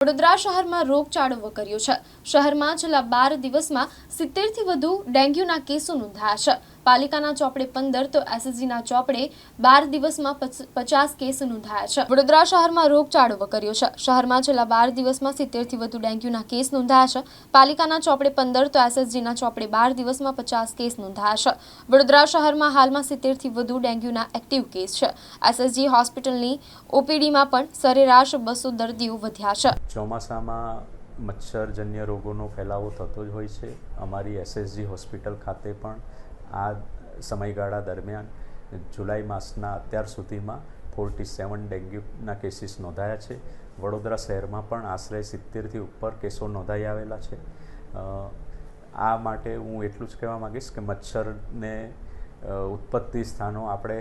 વડોદરા શહેરમાં રોગચાળો વકર્યો છે. શહેરમાં છેલ્લા બાર દિવસમાં સિત્તેરથી વધુ ડેન્ગ્યુના કેસો નોંધાયા છે. પાલિકાના ચોપડે પંદર તો એસએસજીના ચોપડે બાર દિવસમાં પચાસ કેસ નોંધાયા છે. વડોદરા શહેરમાં રોગચાળો વકર્યો છે. શહેરમાં છેલ્લા બાર દિવસમાં સિત્તેરથી વધુ ડેન્ગ્યુના કેસ નોંધાયા છે. પાલિકાના ચોપડે પંદર તો એસએસજીના ચોપડે બાર દિવસમાં પચાસ કેસ નોંધાયા છે. વડોદરા શહેરમાં હાલમાં સિત્તેરથી વધુ ડેન્ગ્યુના એક્ટિવ કેસ છે. એસએસજી હોસ્પિટલની ઓપીડીમાં પણ સરેરાશ બસો દર્દીઓ વધ્યા છે. ચોમાસામાં મચ્છરજન્ય રોગોનો ફેલાવો થતો જ હોય છે. અમારી એસએસજી હોસ્પિટલ ખાતે પણ આ સમયગાળા દરમિયાન જુલાઈ માસના અત્યાર સુધીમાં ફોર્ટી સેવન ડેન્ગ્યુના કેસીસ નોંધાયા છે. વડોદરા શહેરમાં પણ આશરે સિત્તેરથી ઉપર કેસો નોંધાઈ આવેલા છે. આ માટે હું એટલું જ કહેવા માગીશ કે મચ્છરને ઉત્પત્તિ સ્થાનો આપણે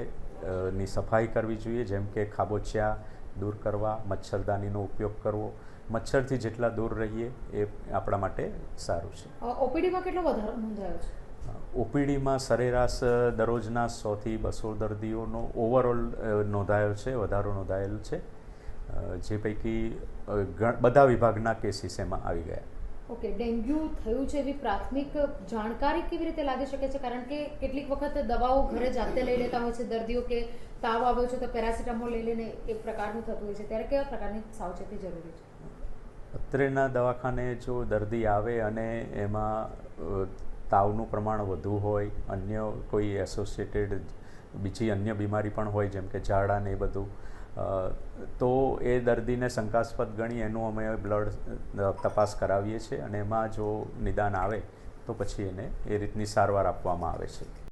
ની સફાઈ કરવી જોઈએ, જેમ કે ખાબોચિયા દૂર કરવા, મચ્છરદાનીનો ઉપયોગ કરવો. મચ્છરથી જેટલા દૂર રહીએ એ આપણા માટે સારું છે. ઓપીડીમાં કેટલો વધારો નોંધાયો છે? ઓપીડીમાં સરેરાશ દરરોજના સોથી બસો દર્દીઓનો ઓવરઓલ નોંધાયો છે વધારો નોંધાયેલ છે. જે પૈકી બધા વિભાગના કેસીસ એમાં આવી ગયા. ઓકે ડેન્ગ્યુ થયું છે એવી પ્રાથમિક જાણકારી કેવી રીતે લાગી શકે છે? કારણ કે કેટલીક વખત દવાઓ ઘરે જાતે લઈ લેતા હોય છે દર્દીઓ કે તાવ આવ્યો છે તો પેરાસિટામોલ લઈ લઈને એક પ્રકારનું થતું હોય છે. ત્યારે કેવા પ્રકારની સાવચેતી જરૂરી છે? અત્રેના દવાખાને જો દર્દી આવે અને એમાં તાવનું પ્રમાણ વધુ હોય, અન્ય કોઈ એસોસિએટેડ બીજી અન્ય બીમારી પણ હોય, જેમ કે ઝાડા ને એ બધું તો એ દર્દીને શંકાસ્પદ ગણી એનું અમે બ્લડ તપાસ કરાવીએ છીએ અને એમાં જો નિદાન આવે, તો પછી એને એ રીતની સારવાર આપવામાં આવે છે.